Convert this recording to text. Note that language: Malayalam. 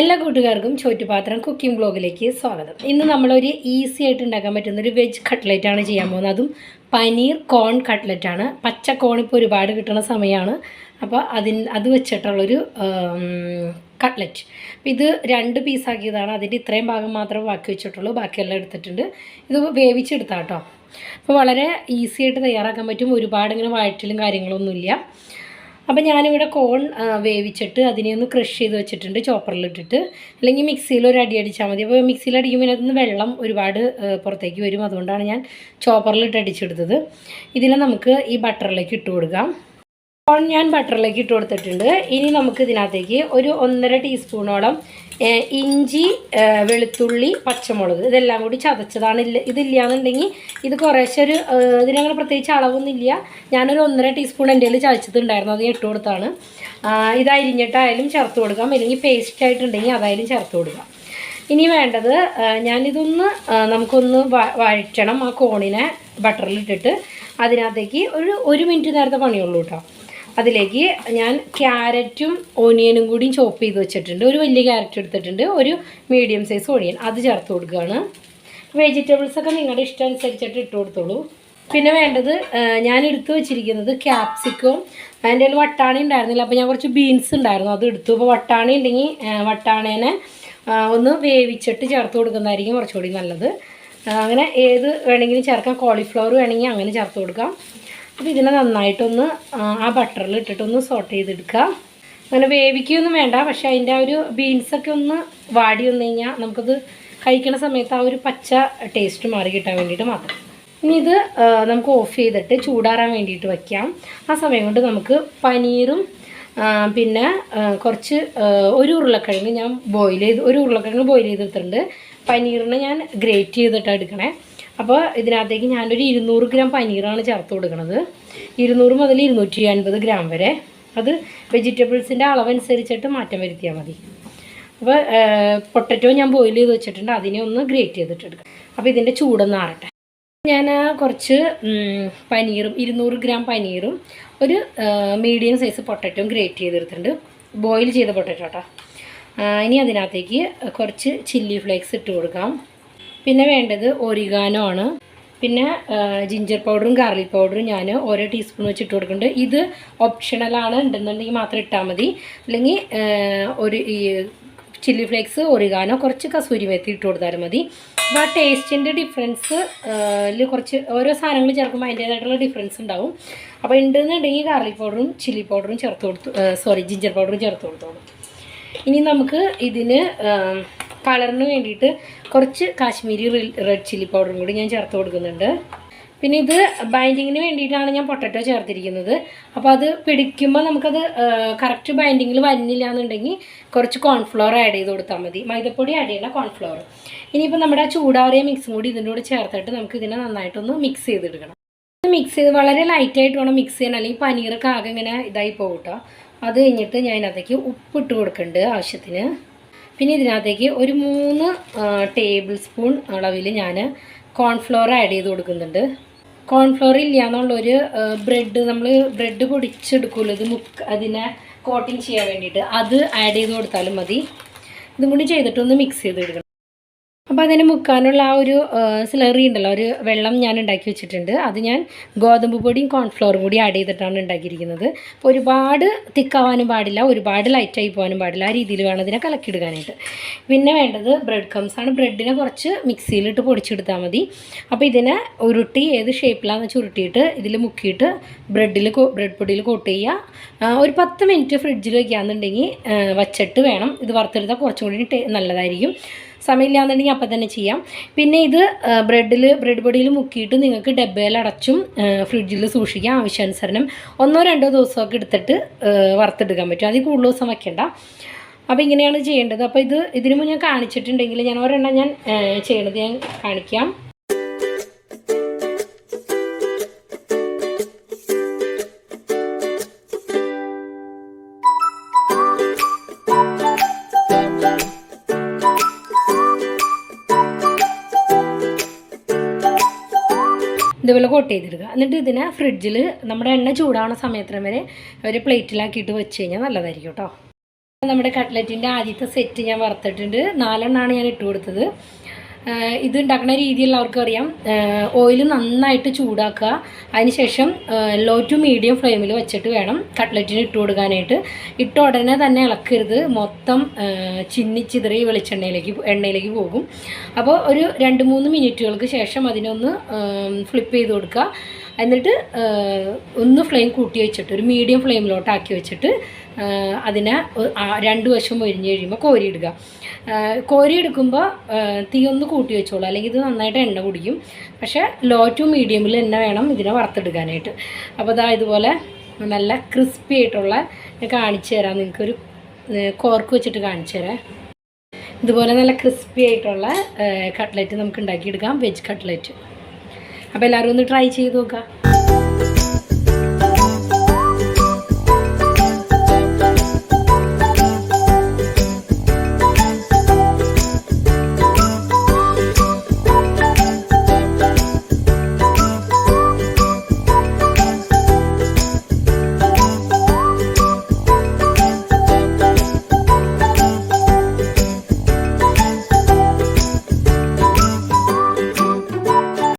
എല്ലാ കൂട്ടുകാർക്കും ചോറ്റുപാത്രം കുക്കിംഗ് ബ്ലോഗിലേക്ക് സ്വാഗതം. ഇന്ന് നമ്മളൊരു ഈസി ആയിട്ട് ഉണ്ടാക്കാൻ പറ്റുന്ന ഒരു വെജ് കട്ട്ലറ്റ് ആണ് ചെയ്യാൻ പോകുന്നത്. അതും പനീർ കോൺ കട്ട്ലറ്റ് ആണ്. പച്ച കോൺ ഇപ്പോൾ ഒരുപാട് കിട്ടുന്ന സമയമാണ് അപ്പോൾ അതിന് അത് വെച്ചിട്ടുള്ളൊരു കട്ട്ലറ്റ് ഇത് രണ്ട് പീസാക്കിയതാണ് അതിന്റെ ഇത്രയും ഭാഗം മാത്രമേ ബാക്കി വെച്ചിട്ടുള്ളൂ. ബാക്കിയെല്ലാം എടുത്തിട്ടുണ്ട്. ഇത് വേവിച്ചെടുത്താട്ടോ. അപ്പോൾ വളരെ ഈസി ആയിട്ട് തയ്യാറാക്കാൻ പറ്റും. ഒരുപാട് ഇങ്ങനെ വഴറ്റിലും കാര്യങ്ങളൊന്നുമില്ല. അപ്പം ഞാനിവിടെ കോൺ വേവിച്ചിട്ട് അതിനെ ഒന്ന് ക്രഷ് ചെയ്ത് വെച്ചിട്ടുണ്ട് ചോപ്പറിലിട്ടിട്ട് അല്ലെങ്കിൽ മിക്സിയിൽ ഒരു അടി അടിച്ചാൽ മതി. അപ്പോൾ മിക്സിയിൽ അടിക്കുമ്പോൾ അതിൽ വെള്ളം ഒരുപാട് പുറത്തേക്ക് വരും. അതുകൊണ്ടാണ് ഞാൻ ചോപ്പറിലിട്ട് അടിച്ചെടുത്തത്. ഇതിനെ നമുക്ക് ഈ ബട്ടറിലേക്ക് ഇട്ട് കൊടുക്കാം. കോൺ ഞാൻ ബട്ടറിലേക്ക് ഇട്ട് കൊടുത്തിട്ടുണ്ട്. ഇനി നമുക്ക് ഇതിനകത്തേക്ക് ഒരു ഒന്നര ടീസ്പൂണോളം ഇഞ്ചി വെളുത്തുള്ളി പച്ചമുളക് ഇതെല്ലാം കൂടി ചതച്ചതാണ്. ഇല്ല ഇതില്ലാന്നുണ്ടെങ്കിൽ ഇത് കുറേശ്ശെ ഒരു ഇതിനങ്ങനെ പ്രത്യേകിച്ച് അളവൊന്നുമില്ല. ഞാനൊരു ഒന്നര ടീസ്പൂൺ എന്റെ കയ്യിൽ ചതച്ചിട്ടുണ്ടായിരുന്നു. അത് ഇട്ട് കൊടുത്താണ്. ഇത് അരിഞ്ഞിട്ടായാലും ചേർത്ത് കൊടുക്കാം. അല്ലെങ്കിൽ പേസ്റ്റ് ആയിട്ടുണ്ടെങ്കിൽ അതായാലും ചേർത്ത് കൊടുക്കാം. ഇനി വേണ്ടത് ഞാനിതൊന്ന് നമുക്കൊന്ന് വഴറ്റണം ആ കോണിനെ ബട്ടറിലിട്ടിട്ട്. അതിനകത്തേക്ക് ഒരു ഒരു മിനിറ്റ് നേരത്തെ പണിയുള്ളൂ കേട്ടോ. അതിലേക്ക് ഞാൻ ക്യാരറ്റും ഓണിയനും കൂടിയും ചോപ്പ് ചെയ്ത് വെച്ചിട്ടുണ്ട്. ഒരു വലിയ ക്യാരറ്റ് എടുത്തിട്ടുണ്ട്. ഒരു മീഡിയം സൈസ് ഓണിയൻ അത് ചേർത്ത് കൊടുക്കുകയാണ്. വെജിറ്റബിൾസൊക്കെ നിങ്ങളുടെ ഇഷ്ടം അനുസരിച്ചിട്ട് ഇട്ട് കൊടുത്തോളൂ. പിന്നെ വേണ്ടത് ഞാൻ എടുത്തു വെച്ചിരിക്കുന്നത് ക്യാപ്സിക്കും അതിന്റെ വട്ടാണി ഉണ്ടായിരുന്നില്ല. അപ്പോൾ ഞാൻ കുറച്ച് ബീൻസ് ഉണ്ടായിരുന്നു. അത് എടുത്തു. അപ്പോൾ വട്ടാണി ഉണ്ടെങ്കിൽ വട്ടാണേനെ ഒന്ന് വേവിച്ചിട്ട് ചേർത്ത് കൊടുക്കുന്നതായിരിക്കും കുറച്ചുകൂടി നല്ലത്. അങ്ങനെ ഏത് വേണമെങ്കിലും ചേർക്കാം. കോളിഫ്ലവർ വേണമെങ്കിൽ അങ്ങനെ ചേർത്ത് കൊടുക്കാം. അപ്പോൾ ഇതിനെ നന്നായിട്ടൊന്ന് ആ, ബട്ടറിൽ ഇട്ടിട്ടൊന്ന് സോട്ട് ചെയ്തെടുക്കുക. അങ്ങനെ വേവിക്കുകയൊന്നും വേണ്ട പക്ഷേ അതിന്റെ ആ ഒരു ബീൻസൊക്കെ ഒന്ന് വാടി വന്നു കഴിഞ്ഞാൽ നമുക്കത് കഴിക്കണ സമയത്ത് ആ ഒരു പച്ച ടേസ്റ്റ് മാറി കിട്ടാൻ വേണ്ടിയിട്ട് മാത്രം. ഇനി ഇത് നമുക്ക് ഓഫ് ചെയ്തിട്ട് ചൂടാറാൻ വേണ്ടിയിട്ട് വയ്ക്കാം ആ സമയം കൊണ്ട് നമുക്ക് പനീറും പിന്നെ കുറച്ച് ഒരു ഉരുളക്കിഴങ്ങ് ഞാൻ ബോയിൽ ചെയ്ത് ഒരു ഉരുളക്കിഴങ്ങ് ബോയിൽ ചെയ്തെടുത്തിട്ടുണ്ട്. പനീറിനെ ഞാൻ ഗ്രേറ്റ് ചെയ്തിട്ടാണ് എടുക്കണേ. അപ്പോൾ ഇതിനകത്തേക്ക് ഞാനൊരു ഇരുന്നൂറ് ഗ്രാം പനീറാണ് ചേർത്ത് കൊടുക്കുന്നത് ഇരുന്നൂറ് മുതൽ ഇരുന്നൂറ്റി അൻപത് ഗ്രാം വരെ. അത് വെജിറ്റബിൾസിന്റെ അളവനുസരിച്ചിട്ട് മാറ്റം വരുത്തിയാൽ മതി. അപ്പോൾ പൊട്ടറ്റോ ഞാൻ ബോയിൽ ചെയ്ത് വെച്ചിട്ടുണ്ട്. അതിനെ ഒന്ന് ഗ്രേറ്റ് ചെയ്തിട്ട് എടുക്കാം. അപ്പോൾ ഇതിന്റെ ചൂടൊന്ന് ആറട്ടെ. ഞാൻ കുറച്ച് പനീറും ഇരുന്നൂറ് ഗ്രാം പനീറും ഒരു മീഡിയം സൈസ് പൊട്ടറ്റോയും ഗ്രേറ്റ് ചെയ്തെടുത്തിട്ടുണ്ട്. ബോയിൽ ചെയ്ത പൊട്ടറ്റോ കേട്ടോ ആ, ഇനി അതിനകത്തേക്ക് കുറച്ച് ചില്ലി ഫ്ലേക്സ് ഇട്ട് കൊടുക്കാം. പിന്നെ വേണ്ടത് ഒരിഗാനോ ആണ്. പിന്നെ ജിഞ്ചർ പൗഡറും ഗാർലിക് പൗഡറും ഞാൻ ഓരോ ടീസ്പൂൺ വെച്ച് ഇട്ട് കൊടുക്കുന്നുണ്ട്. ഇത് ഓപ്ഷണലാണ് ഉണ്ടെന്നുണ്ടെങ്കിൽ മാത്രം ഇട്ടാൽ മതി. അല്ലെങ്കിൽ ഒരു ഈ ചില്ലി ഫ്ലേക്സ് ഒറിഗാനോ കുറച്ച് കസൂരി മേത്തി ഇട്ട് കൊടുത്താലും മതി. അപ്പോൾ ആ ടേസ്റ്റിന്റെ ഡിഫറൻസ് കുറച്ച് ഓരോ സാധനങ്ങൾ ചേർക്കുമ്പോൾ അതിന്റേതായിട്ടുള്ള ഡിഫറൻസ് ഉണ്ടാവും. അപ്പോൾ ഉണ്ടെന്നുണ്ടെങ്കിൽ ഗാർലിക് പൗഡറും ചില്ലി പൗഡറും ചേർത്ത് കൊടുത്തു സോറി ജിഞ്ചർ പൗഡറും ചേർത്ത് കൊടുത്തോളൂ. ഇനി നമുക്ക് ഇതിന് കളറിന് വേണ്ടിയിട്ട് കുറച്ച് കാശ്മീരി റെഡ് ചില്ലി പൗഡറും കൂടി ഞാൻ ചേർത്ത് കൊടുക്കുന്നുണ്ട്. പിന്നെ ഇത് ബൈൻഡിങ്ങിന് വേണ്ടിയിട്ടാണ് ഞാൻ പൊട്ടറ്റോ ചേർത്തിരിക്കുന്നത്. അപ്പോൾ അത് പിടിക്കുമ്പോൾ നമുക്കത് കറക്റ്റ് ബൈൻഡിങ്ങിൽ വരുന്നില്ല എന്നുണ്ടെങ്കിൽ കുറച്ച് കോൺഫ്ലോർ ആഡ് ചെയ്ത് കൊടുത്താൽ മതി. മൈദപ്പൊടി ആഡ് ചെയ്യണം കോൺഫ്ലവർ ഇനിയിപ്പോൾ നമ്മുടെ ചൂടാറിയ മിക്സും കൂടി ഇതിന്റെ കൂടെ ചേർത്തിട്ട് നമുക്ക് ഇതിനെ നന്നായിട്ടൊന്ന് മിക്സ് ചെയ്തെടുക്കണം. മിക്സ് ചെയ്ത് വളരെ ലൈറ്റായിട്ട് വേണം മിക്സ് ചെയ്യാൻ. അല്ലെങ്കിൽ പനീറൊക്കെ ആകെ ഇങ്ങനെ ഇതായി പോകും കേട്ടോ അത് കഴിഞ്ഞിട്ട് ഞാൻ അതിനകത്തേക്ക് ഉപ്പിട്ട് കൊടുക്കുന്നുണ്ട് ആവശ്യത്തിന്. പിന്നെ ഇതിനകത്തേക്ക് ഒരു മൂന്ന് ടേബിൾ സ്പൂൺ അളവിൽ ഞാൻ കോൺഫ്ലോർ ആഡ് ചെയ്ത് കൊടുക്കുന്നുണ്ട്. കോൺഫ്ലോർ ഇല്ല എന്നുള്ളൊരു ബ്രെഡ് നമ്മൾ ബ്രെഡ് പൊടിച്ചെടുക്കുമല്ലോ ഇത് മുക്ക് അതിനെ കോട്ടിങ് ചെയ്യാൻ വേണ്ടിയിട്ട്. അത് ആഡ് ചെയ്ത് കൊടുത്താലും മതി. ഇതും കൂടി ചെയ്തിട്ടൊന്ന് മിക്സ് ചെയ്തെടുക്കണം അപ്പോൾ അതിന് മുക്കാനുള്ള ആ ഒരു സ്ലറി ഉണ്ടല്ലോ ഒരു വെള്ളം ഞാൻ ഉണ്ടാക്കി വെച്ചിട്ടുണ്ട്. അത് ഞാൻ ഗോതമ്പ് പൊടിയും കോൺഫ്ലോറും കൂടി ആഡ് ചെയ്തിട്ടാണ് ഉണ്ടാക്കിയിരിക്കുന്നത്. അപ്പോൾ ഒരുപാട് തിക്കാവാനും പാടില്ല ഒരുപാട് ലൈറ്റായി പോകാനും പാടില്ല. ആ രീതിയിൽ വേണം ഇതിനെ കലക്കിയെടുക്കാനായിട്ട് പിന്നെ വേണ്ടത് ബ്രെഡ് കംസ് ആണ്. ബ്രെഡിനെ കുറച്ച് മിക്സിയിലിട്ട് പൊടിച്ചെടുത്താൽ മതി. അപ്പോൾ ഇതിനെ ഉരുട്ടി ഏത് ഷേപ്പിലാണെന്ന് വെച്ച് ഉരുട്ടിയിട്ട് ഇതിൽ മുക്കിയിട്ട് ബ്രെഡിൽ ബ്രെഡ് പൊടിയിൽ കോട്ട് ചെയ്യുക. ഒരു പത്ത് മിനിറ്റ് ഫ്രിഡ്ജിൽ വയ്ക്കാന്നുണ്ടെങ്കിൽ വച്ചിട്ട് വേണം. ഇത് വറുത്തെടുത്താൽ കുറച്ചും കൂടി നല്ലതായിരിക്കും. സമയമില്ലാന്നുണ്ടെങ്കിൽ അപ്പം തന്നെ ചെയ്യാം. പിന്നെ ഇത് ബ്രെഡിൽ ബ്രെഡ് പൊടിയിൽ മുക്കിയിട്ട് നിങ്ങൾക്ക് ഡബ്ബയിൽ അടച്ചും ഫ്രിഡ്ജിൽ സൂക്ഷിക്കാം ആവശ്യാനുസരണം. ഒന്നോ രണ്ടോ ദിവസമൊക്കെ എടുത്തിട്ട് വറുത്തെടുക്കാൻ പറ്റും. അതിൽ കൂടുതൽ ദിവസം വയ്ക്കേണ്ട. അപ്പോൾ ഇങ്ങനെയാണ് ചെയ്യേണ്ടത്. അപ്പോൾ ഇത് ഇതിനു മുന്നേ ഞാൻ കാണിച്ചിട്ടുണ്ടെങ്കിൽ ഞാൻ ഒരെണ്ണം ഞാൻ ചെയ്യണത് ഞാൻ കാണിക്കാം. ഇതുപോലെ കോട്ട് ചെയ്തെടുക്കുക എന്നിട്ട് ഇതിനെ ഫ്രിഡ്ജിൽ നമ്മുടെ എണ്ണ ചൂടാവുന്ന സമയത്തിന് വരെ ഒരു പ്ലേറ്റിലാക്കിയിട്ട് വെച്ച് കഴിഞ്ഞാൽ നല്ലതായിരിക്കും കേട്ടോ നമ്മുടെ കട്ട്ലറ്റിന്റെ ആദ്യത്തെ സെറ്റ് ഞാൻ വറുത്തിട്ടുണ്ട്. നാലെണ്ണമാണ് ഞാൻ ഇട്ട് കൊടുത്തത് ഇത് ഉണ്ടാക്കുന്ന രീതി എല്ലാവർക്കും അറിയാം ഓയിൽ നന്നായിട്ട് ചൂടാക്കുക. അതിനുശേഷം ലോ ടു മീഡിയം ഫ്ലെയിമിൽ വെച്ചിട്ട് വേണം കട്ട്ലറ്റിന് ഇട്ട് കൊടുക്കാനായിട്ട്. ഇട്ട ഉടനെ തന്നെ ഇളക്കരുത്. മൊത്തം ചിന്നിച്ചിതറി വെളിച്ചെണ്ണയിലേക്ക് എണ്ണയിലേക്ക് പോകും. അപ്പോൾ ഒരു രണ്ട് മൂന്ന് മിനിറ്റുകൾക്ക് ശേഷം അതിനൊന്ന് ഫ്ലിപ്പ് ചെയ്ത് കൊടുക്കുക. എന്നിട്ട് ഒന്ന് ഫ്ലെയിം കൂട്ടി വെച്ചിട്ട് ഒരു മീഡിയം ഫ്ലെയിമിലോട്ടാക്കി വെച്ചിട്ട് അതിനെ രണ്ടു വശം ഒഴിഞ്ഞ് കഴിയുമ്പോൾ കോരിയിടുക. കോരിയെടുക്കുമ്പോൾ തീ ഒന്ന് കൂട്ടി വെച്ചോളൂ. അല്ലെങ്കിൽ ഇത് നന്നായിട്ട് എണ്ണ കുടിക്കും. പക്ഷേ ലോ ടു മീഡിയമിൽ തന്നെ വേണം ഇതിനെ വറുത്തെടുക്കാനായിട്ട്. അപ്പോൾ ഇതാ ഇതുപോലെ നല്ല ക്രിസ്പി ആയിട്ടുള്ള കാണിച്ചു തരാം. നിങ്ങൾക്കൊരു കോർക്ക് വെച്ചിട്ട് കാണിച്ചു തരാം. ഇതുപോലെ നല്ല ക്രിസ്പി ആയിട്ടുള്ള കട്ട്ലറ്റ് നമുക്ക് ഉണ്ടാക്കിയെടുക്കാം. വെജ് കട്ട്ലറ്റ് അപ്പോൾ എല്ലാവരും ഒന്ന് ട്രൈ ചെയ്ത് നോക്കാം